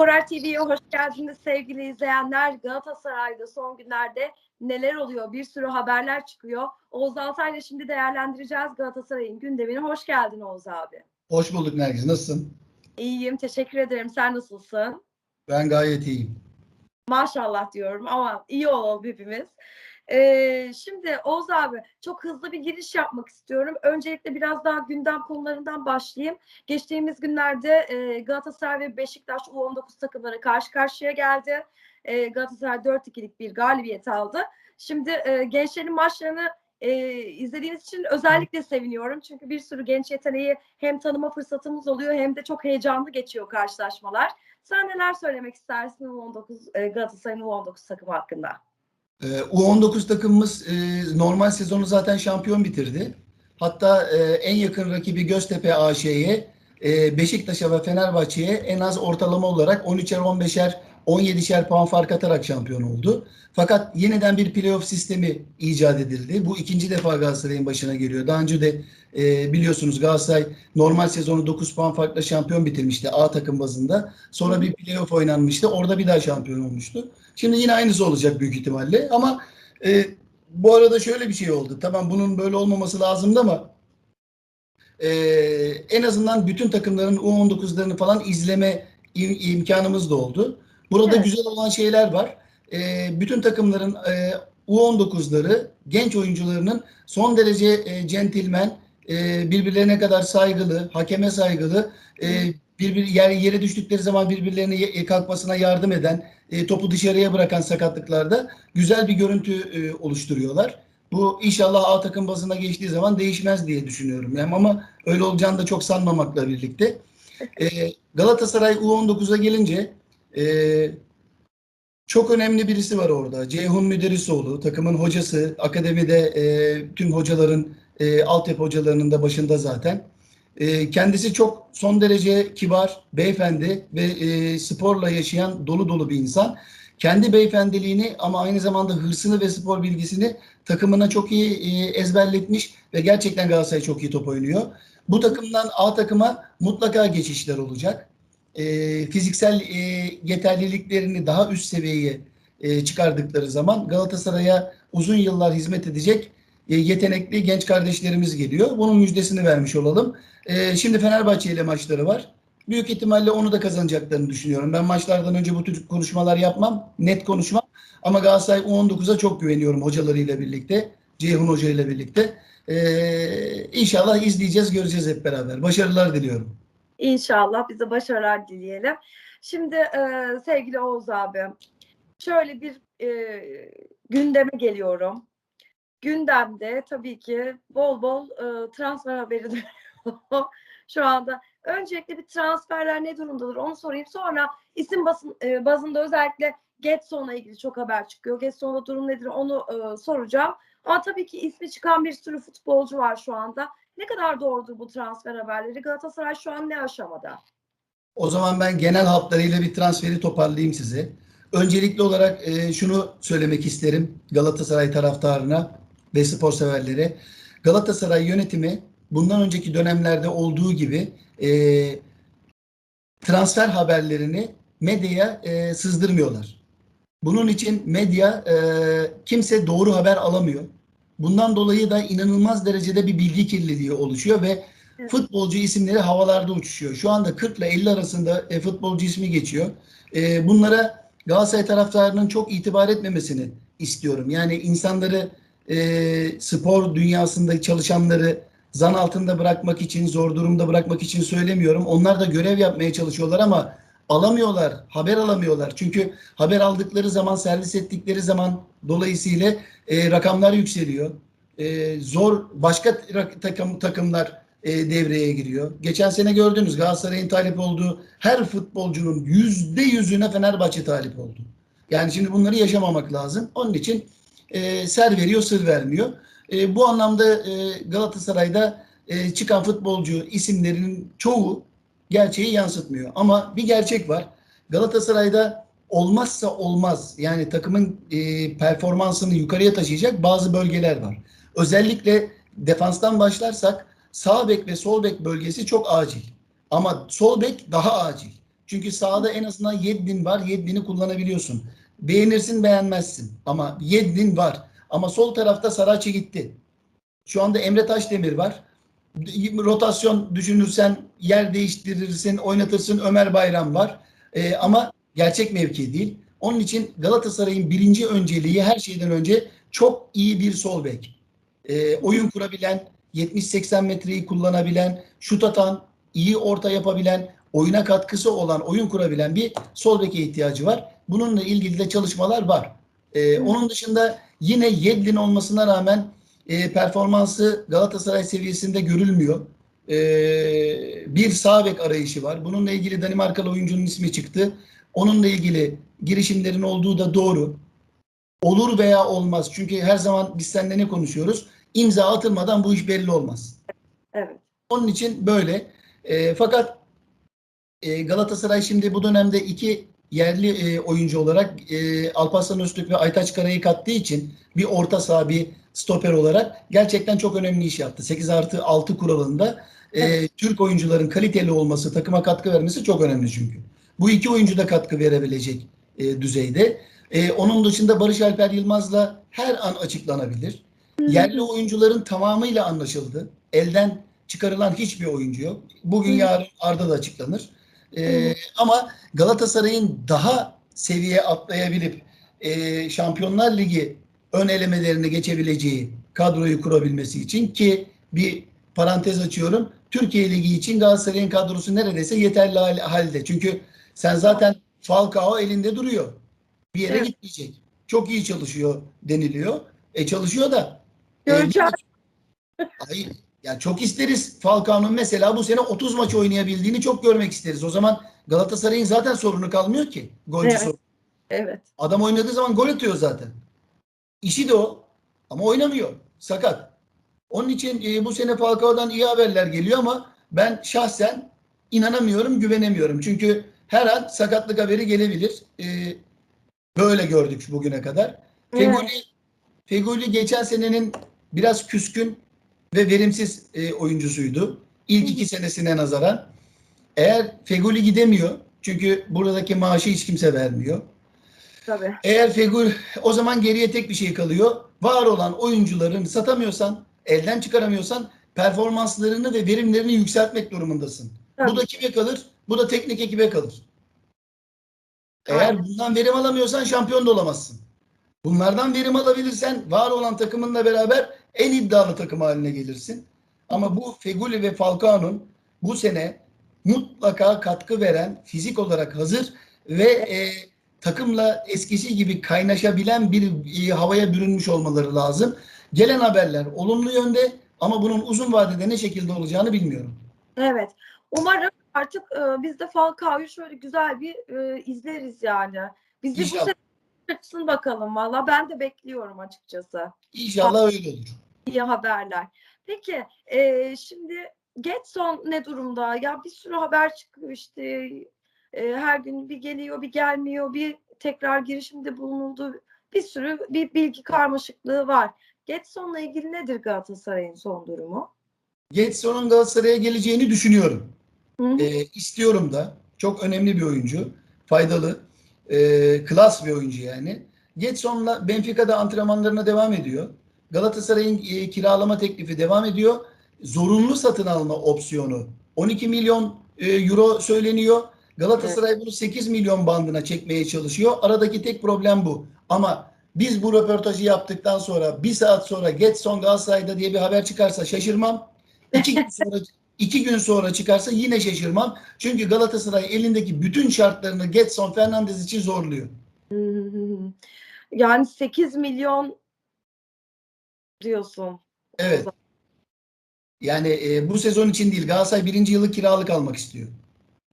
Korar TV'ye hoş geldiniz sevgili izleyenler. Galatasaray'da son günlerde neler oluyor? Bir sürü haberler çıkıyor. Oğuz Altay'la şimdi değerlendireceğiz Galatasaray'ın gündemini. Hoş geldin Oğuz abi. Hoş bulduk Nergiz. Nasılsın? İyiyim, teşekkür ederim. Sen nasılsın? Ben gayet iyiyim. Maşallah diyorum ama iyi olalım hepimiz. Ee, şimdi Oğuz abi çok hızlı bir giriş yapmak istiyorum. Öncelikle biraz daha gündem konularından başlayayım. Geçtiğimiz günlerde e, Galatasaray ve Beşiktaş U19 takımları karşı karşıya geldi. E, Galatasaray 4-2'lik bir galibiyet aldı. Şimdi e, gençlerin maçlarını e, izlediğiniz için özellikle seviniyorum. Çünkü bir sürü genç yeteneği hem tanıma fırsatımız oluyor hem de çok heyecanlı geçiyor karşılaşmalar. Sen neler söylemek istersin U19 e, Galatasaray'ın U19 takımı hakkında? Ee, U19 takımımız e, normal sezonu zaten şampiyon bitirdi. Hatta e, en yakın rakibi Göztepe AŞ'ye, e, Beşiktaş'a ve Fenerbahçe'ye en az ortalama olarak 13'er, 15'er, 17'şer puan fark atarak şampiyon oldu. Fakat yeniden bir playoff sistemi icat edildi. Bu ikinci defa Galatasaray'ın başına geliyor. Daha önce de e, biliyorsunuz Galatasaray normal sezonu 9 puan farkla şampiyon bitirmişti A takım bazında. Sonra bir playoff oynanmıştı. Orada bir daha şampiyon olmuştu. Şimdi yine aynısı olacak büyük ihtimalle. Ama e, bu arada şöyle bir şey oldu. Tamam bunun böyle olmaması lazımdı ama e, en azından bütün takımların U19'larını falan izleme im- imkanımız da oldu. Burada Evet. güzel olan şeyler var. E, bütün takımların e, U19'ları genç oyuncularının son derece e, centilmen, e, birbirlerine kadar saygılı, hakeme saygılı, e, birbir yer yere düştükleri zaman birbirlerine kalkmasına yardım eden, e, topu dışarıya bırakan sakatlıklarda güzel bir görüntü e, oluşturuyorlar. Bu inşallah A takım bazına geçtiği zaman değişmez diye düşünüyorum. Yani ama öyle olacağını da çok sanmamakla birlikte. E, Galatasaray U19'a gelince e, çok önemli birisi var orada. Ceyhun Müderrisoğlu, takımın hocası, akademide e, tüm hocaların, e, altyapı hocalarının da başında zaten. E, kendisi çok son derece kibar, beyefendi ve e, sporla yaşayan dolu dolu bir insan. Kendi beyefendiliğini ama aynı zamanda hırsını ve spor bilgisini takımına çok iyi e, ezberletmiş ve gerçekten Galatasaray çok iyi top oynuyor. Bu takımdan A takıma mutlaka geçişler olacak. E, fiziksel e, yeterliliklerini daha üst seviyeye e, çıkardıkları zaman Galatasaray'a uzun yıllar hizmet edecek yetenekli genç kardeşlerimiz geliyor. Bunun müjdesini vermiş olalım. E, şimdi Fenerbahçe ile maçları var. Büyük ihtimalle onu da kazanacaklarını düşünüyorum. Ben maçlardan önce bu tür konuşmalar yapmam. Net konuşmam. Ama Galatasaray U19'a çok güveniyorum hocalarıyla birlikte. Ceyhun Hoca ile birlikte. E, inşallah izleyeceğiz, göreceğiz hep beraber. Başarılar diliyorum. İnşallah bize başarılar dileyelim. Şimdi e, sevgili Oğuz abi, şöyle bir e, gündeme geliyorum. Gündemde tabii ki bol bol e, transfer haberi dönüyor şu anda. Öncelikle bir transferler ne durumdadır onu sorayım. Sonra isim basın, e, bazında özellikle Getson'la ilgili çok haber çıkıyor. Getson'da durum nedir onu e, soracağım. Ama tabii ki ismi çıkan bir sürü futbolcu var şu anda. Ne kadar doğrudur bu transfer haberleri? Galatasaray şu an ne aşamada? O zaman ben genel hatlarıyla bir transferi toparlayayım size. Öncelikli olarak e, şunu söylemek isterim Galatasaray taraftarına ve spor severlere. Galatasaray yönetimi bundan önceki dönemlerde olduğu gibi e, transfer haberlerini medyaya e, sızdırmıyorlar. Bunun için medya e, kimse doğru haber alamıyor. Bundan dolayı da inanılmaz derecede bir bilgi kirliliği oluşuyor ve futbolcu isimleri havalarda uçuşuyor. Şu anda 40 ile 50 arasında e, futbolcu ismi geçiyor. E, bunlara Galatasaray taraftarının çok itibar etmemesini istiyorum. Yani insanları e, spor dünyasında çalışanları zan altında bırakmak için, zor durumda bırakmak için söylemiyorum. Onlar da görev yapmaya çalışıyorlar ama alamıyorlar, haber alamıyorlar. Çünkü haber aldıkları zaman, servis ettikleri zaman dolayısıyla e, rakamlar yükseliyor. E, zor başka takım takımlar e, devreye giriyor. Geçen sene gördünüz Galatasaray'ın talip olduğu her futbolcunun yüzde yüzüne Fenerbahçe talip oldu. Yani şimdi bunları yaşamamak lazım. Onun için e, ser veriyor, sır vermiyor. E, bu anlamda e, Galatasaray'da e, çıkan futbolcu isimlerinin çoğu gerçeği yansıtmıyor. Ama bir gerçek var. Galatasaray'da olmazsa olmaz yani takımın e, performansını yukarıya taşıyacak bazı bölgeler var. Özellikle defanstan başlarsak sağ bek ve sol bek bölgesi çok acil. Ama sol bek daha acil. Çünkü sahada en azından Yedlin var. Yedlin'i kullanabiliyorsun. Beğenirsin beğenmezsin. Ama Yedlin var. Ama sol tarafta Saraçi gitti. Şu anda Emre Taşdemir var. Rotasyon düşünürsen yer değiştirirsin, oynatırsın Ömer Bayram var. Ee, ama gerçek mevki değil. Onun için Galatasaray'ın birinci önceliği her şeyden önce çok iyi bir sol bek. Ee, oyun kurabilen, 70-80 metreyi kullanabilen, şut atan, iyi orta yapabilen, oyuna katkısı olan, oyun kurabilen bir sol beke ihtiyacı var. Bununla ilgili de çalışmalar var. Ee, onun dışında yine Yedlin olmasına rağmen e, performansı Galatasaray seviyesinde görülmüyor. Ee, bir sağ bek arayışı var. Bununla ilgili Danimarkalı oyuncunun ismi çıktı. Onunla ilgili girişimlerin olduğu da doğru. Olur veya olmaz. Çünkü her zaman biz seninle ne konuşuyoruz? İmza atılmadan bu iş belli olmaz. Evet. Onun için böyle. E, fakat e, Galatasaray şimdi bu dönemde iki yerli e, oyuncu olarak e, Alparslan Öztürk ve Aytaç Kara'yı kattığı için bir orta saha bir stoper olarak gerçekten çok önemli iş yaptı. 8 artı 6 kuralında e, Türk oyuncuların kaliteli olması, takıma katkı vermesi çok önemli çünkü. Bu iki oyuncu da katkı verebilecek e, düzeyde. E, onun dışında Barış Alper Yılmaz'la her an açıklanabilir. Yerli oyuncuların tamamıyla anlaşıldı. Elden çıkarılan hiçbir oyuncu yok. Bugün Hı. yarın Arda da açıklanır. Hı. ama Galatasaray'ın daha seviye atlayabilip e, Şampiyonlar Ligi ön elemelerini geçebileceği kadroyu kurabilmesi için ki bir parantez açıyorum. Türkiye Ligi için Galatasaray'ın kadrosu neredeyse yeterli hal- halde. Çünkü sen zaten Falcao elinde duruyor. Bir yere Evet. gitmeyecek. Çok iyi çalışıyor deniliyor. E çalışıyor da e, Göreceğiz. Hayır. Ya çok isteriz Falcao'nun mesela bu sene 30 maç oynayabildiğini çok görmek isteriz. O zaman Galatasaray'ın zaten sorunu kalmıyor ki. Golcü Evet. sorunu. Evet. Adam oynadığı zaman gol atıyor zaten. İşi de o. Ama oynamıyor. Sakat. Onun için e, bu sene Falcao'dan iyi haberler geliyor ama ben şahsen inanamıyorum, güvenemiyorum. Çünkü her an sakatlık haberi gelebilir. E, böyle gördük bugüne kadar. Feguli, Feguli geçen senenin biraz küskün ve verimsiz e, oyuncusuydu. İlk iki senesine nazaran. Eğer Feguli gidemiyor, çünkü buradaki maaşı hiç kimse vermiyor. Tabii. Eğer Fegül o zaman geriye tek bir şey kalıyor. Var olan oyuncuların satamıyorsan, elden çıkaramıyorsan performanslarını ve verimlerini yükseltmek durumundasın. Tabii. Bu da kime kalır? Bu da teknik ekibe kalır. Eğer Aynen. bundan verim alamıyorsan şampiyon da olamazsın. Bunlardan verim alabilirsen var olan takımınla beraber en iddialı takım haline gelirsin. Ama bu Feguli ve Falcao'nun bu sene mutlaka katkı veren, fizik olarak hazır ve e, takımla eskisi gibi kaynaşabilen bir e, havaya bürünmüş olmaları lazım. Gelen haberler olumlu yönde ama bunun uzun vadede ne şekilde olacağını bilmiyorum. Evet. Umarım artık e, biz de Falcao'yu şöyle güzel bir e, izleriz yani. Bizi bu İnşallah. sene çıksın bakalım valla. Ben de bekliyorum açıkçası. İnşallah öyle olur. İyi haberler. Peki e, şimdi Getson ne durumda? Ya bir sürü haber çıkıyor işte. E, her gün bir geliyor bir gelmiyor. Bir tekrar girişimde bulunuldu. Bir sürü bir bilgi karmaşıklığı var. Getson'la ilgili nedir Galatasaray'ın son durumu? Getson'un Galatasaray'a geleceğini düşünüyorum. Hı hı. E, istiyorum da. Çok önemli bir oyuncu. Faydalı. E, klas bir oyuncu yani. Getson'la Benfica'da antrenmanlarına devam ediyor. Galatasaray'ın e, kiralama teklifi devam ediyor. Zorunlu satın alma opsiyonu 12 milyon e, euro söyleniyor. Galatasaray bunu 8 milyon bandına çekmeye çalışıyor. Aradaki tek problem bu. Ama biz bu röportajı yaptıktan sonra bir saat sonra Getson Galatasaray'da diye bir haber çıkarsa şaşırmam. İki gün sonra iki gün sonra çıkarsa yine şaşırmam. Çünkü Galatasaray elindeki bütün şartlarını Getson Fernandez için zorluyor. Hmm. Yani 8 milyon diyorsun. Evet. Yani e, bu sezon için değil. Galatasaray birinci yılı kiralık almak istiyor.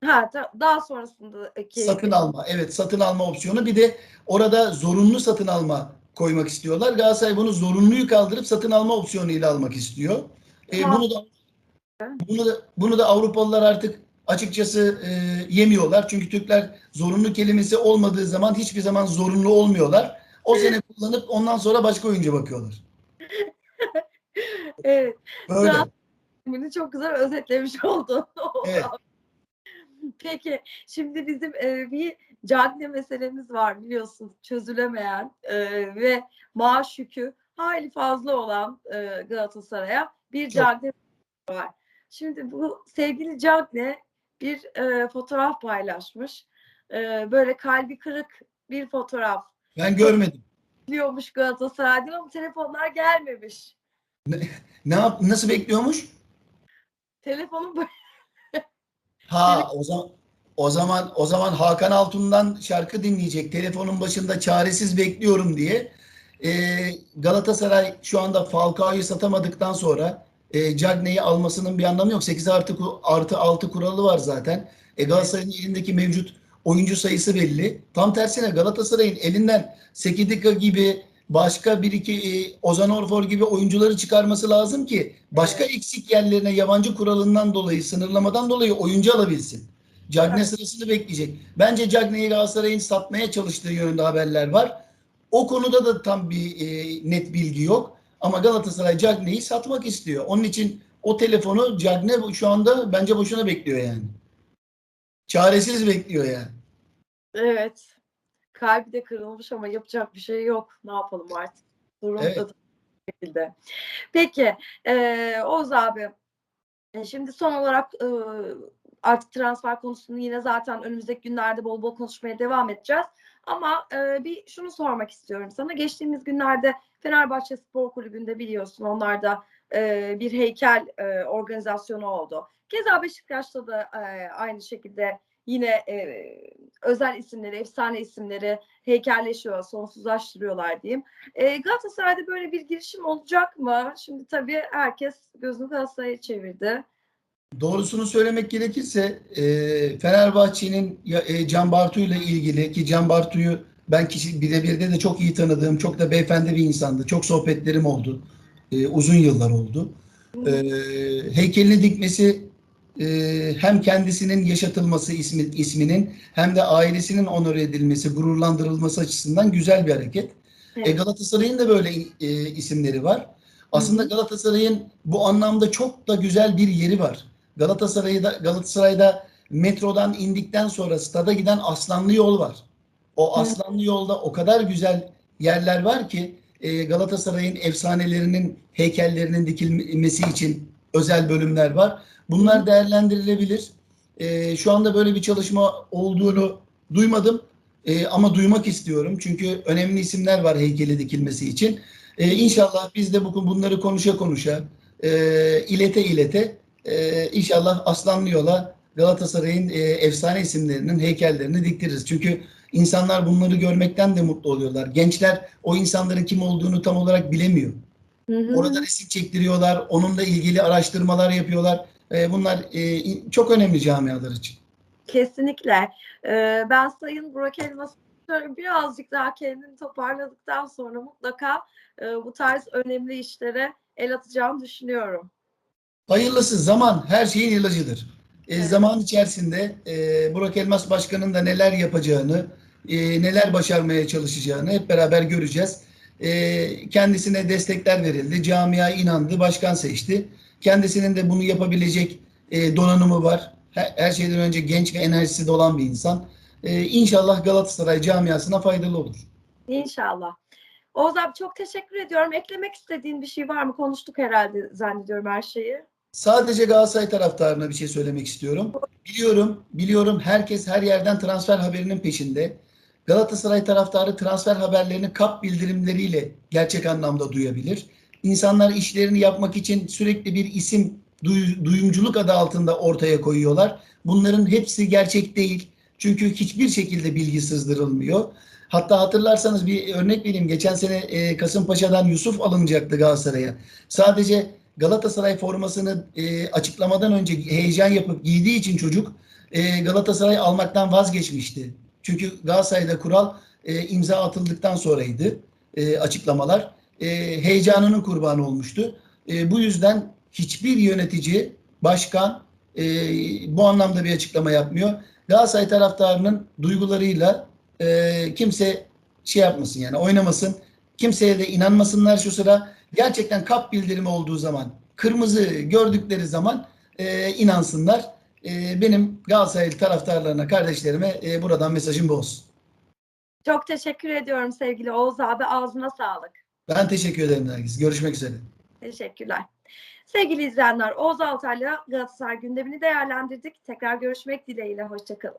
Ha, daha sonrasındaki Satın alma. Evet satın alma opsiyonu. Bir de orada zorunlu satın alma koymak istiyorlar. Galatasaray bunu zorunluyu kaldırıp satın alma opsiyonuyla almak istiyor. E, bunu da bunu da bunu da Avrupalılar artık açıkçası e, yemiyorlar. Çünkü Türkler zorunlu kelimesi olmadığı zaman hiçbir zaman zorunlu olmuyorlar. O sene kullanıp ondan sonra başka oyuncu bakıyorlar. Evet, Böyle. Beni çok güzel özetlemiş oldun. Evet. Peki şimdi bizim e, bir Cagne meselemiz var biliyorsun çözülemeyen e, ve maaş yükü hayli fazla olan e, Galatasaray'a bir. Cagne var. Şimdi bu sevgili Cagne bir e, fotoğraf paylaşmış. E, böyle kalbi kırık bir fotoğraf. Ben görmedim. Diyormuş Galatasaray'dan ama telefonlar gelmemiş. Ne yap nasıl bekliyormuş? Telefonun böyle Ha o zaman o zaman o zaman Hakan Altun'dan şarkı dinleyecek. Telefonun başında çaresiz bekliyorum diye. Ee, Galatasaray şu anda Falcao'yu satamadıktan sonra e, Cagney'i almasının bir anlamı yok. 8 artı artı 6 kuralı var zaten. E, Galatasaray'ın elindeki mevcut oyuncu sayısı belli. Tam tersine Galatasaray'ın elinden Sekidika gibi başka bir iki e, Ozan Orfor gibi oyuncuları çıkarması lazım ki başka eksik yerlerine yabancı kuralından dolayı sınırlamadan dolayı oyuncu alabilsin. Cagne Evet. sırasını bekleyecek. Bence Cagne'yi Galatasaray'ın satmaya çalıştığı yönünde haberler var. O konuda da tam bir e, net bilgi yok. Ama Galatasaray Cagne'yi satmak istiyor. Onun için o telefonu Cagne şu anda bence boşuna bekliyor yani. Çaresiz bekliyor yani. Evet. Kalbi de kırılmış ama yapacak bir şey yok. Ne yapalım artık? Durum Evet. da şekilde. Peki, eee Oğuz abi, e, şimdi son olarak eee, artık transfer konusunu yine zaten önümüzdeki günlerde bol bol konuşmaya devam edeceğiz. Ama eee, bir şunu sormak istiyorum sana. Geçtiğimiz günlerde Fenerbahçe Spor Kulübü'nde biliyorsun onlar da eee, bir heykel eee, organizasyonu oldu. Keza Beşiktaş'ta da eee, aynı şekilde yine eee, özel isimleri, efsane isimleri heykelleşiyor, sonsuzlaştırıyorlar diyeyim. E, Galatasaray'da böyle bir girişim olacak mı? Şimdi tabii herkes gözünü Galatasaray'a çevirdi. Doğrusunu söylemek gerekirse e, Fenerbahçe'nin e, Can Bartu ile ilgili ki Can Bartu'yu ben kişi birebir de çok iyi tanıdığım, çok da beyefendi bir insandı. Çok sohbetlerim oldu. E, uzun yıllar oldu. E, heykelini dikmesi e, hem kendisinin yaşatılması ismi, isminin hem de ailesinin onur edilmesi, gururlandırılması açısından güzel bir hareket. Evet. E, Galatasaray'ın da böyle e, isimleri var. Aslında. Galatasaray'ın bu anlamda çok da güzel bir yeri var. Galatasaray'da Galatasaray'da metrodan indikten sonra stada giden Aslanlı yol var. O. Aslanlı yolda o kadar güzel yerler var ki e, Galatasaray'ın efsanelerinin heykellerinin dikilmesi için özel bölümler var. Bunlar değerlendirilebilir. E, şu anda böyle bir çalışma olduğunu duymadım. E, ama duymak istiyorum. Çünkü önemli isimler var heykeli dikilmesi için. E, inşallah biz de bugün bunları konuşa konuşa, e, ilete ilete e, inşallah Aslanlı Yol'a Galatasaray'ın e, efsane isimlerinin heykellerini diktiririz. Çünkü insanlar bunları görmekten de mutlu oluyorlar. Gençler o insanların kim olduğunu tam olarak bilemiyor. Hı hı. Orada resim çektiriyorlar, onunla ilgili araştırmalar yapıyorlar. E, bunlar e, çok önemli camialar için. Kesinlikle. Ee, ben Sayın Burak Elmas şöyle birazcık daha kendini toparladıktan sonra mutlaka e, bu tarz önemli işlere el atacağını düşünüyorum. Hayırlısı zaman her şeyin ilacıdır. E, Evet. Zaman içerisinde e, Burak Elmas Başkan'ın da neler yapacağını, e, neler başarmaya çalışacağını hep beraber göreceğiz. E, kendisine destekler verildi, camia inandı, başkan seçti. Kendisinin de bunu yapabilecek e, donanımı var. Her, her şeyden önce genç ve enerjisi de olan bir insan. E, inşallah Galatasaray camiasına faydalı olur. İnşallah. Oğuz abi çok teşekkür ediyorum. Eklemek istediğin bir şey var mı? Konuştuk herhalde zannediyorum her şeyi. Sadece Galatasaray taraftarına bir şey söylemek istiyorum. Biliyorum, biliyorum herkes her yerden transfer haberinin peşinde. Galatasaray taraftarı transfer haberlerini kap bildirimleriyle gerçek anlamda duyabilir. İnsanlar işlerini yapmak için sürekli bir isim duy- duyumculuk adı altında ortaya koyuyorlar. Bunların hepsi gerçek değil. Çünkü hiçbir şekilde bilgi sızdırılmıyor. Hatta hatırlarsanız bir örnek vereyim. Geçen sene e, Kasımpaşa'dan Yusuf alınacaktı Galatasaray'a. Sadece Galatasaray formasını e, açıklamadan önce heyecan yapıp giydiği için çocuk e, Galatasaray almaktan vazgeçmişti. Çünkü Galatasaray'da kural e, imza atıldıktan sonraydı e, açıklamalar. E, heyecanının kurbanı olmuştu. E, bu yüzden hiçbir yönetici, başkan e, bu anlamda bir açıklama yapmıyor. Galatasaray taraftarının duygularıyla e, kimse şey yapmasın yani oynamasın. Kimseye de inanmasınlar şu sıra. Gerçekten kap bildirimi olduğu zaman, kırmızı gördükleri zaman e, inansınlar. e, benim Galatasaraylı taraftarlarına, kardeşlerime e, buradan mesajım bu olsun. Çok teşekkür ediyorum sevgili Oğuz abi. Ağzına sağlık. Ben teşekkür ederim Nergis. Görüşmek üzere. Teşekkürler. Sevgili izleyenler, Oğuz Altay'la Galatasaray gündemini değerlendirdik. Tekrar görüşmek dileğiyle. Hoşçakalın.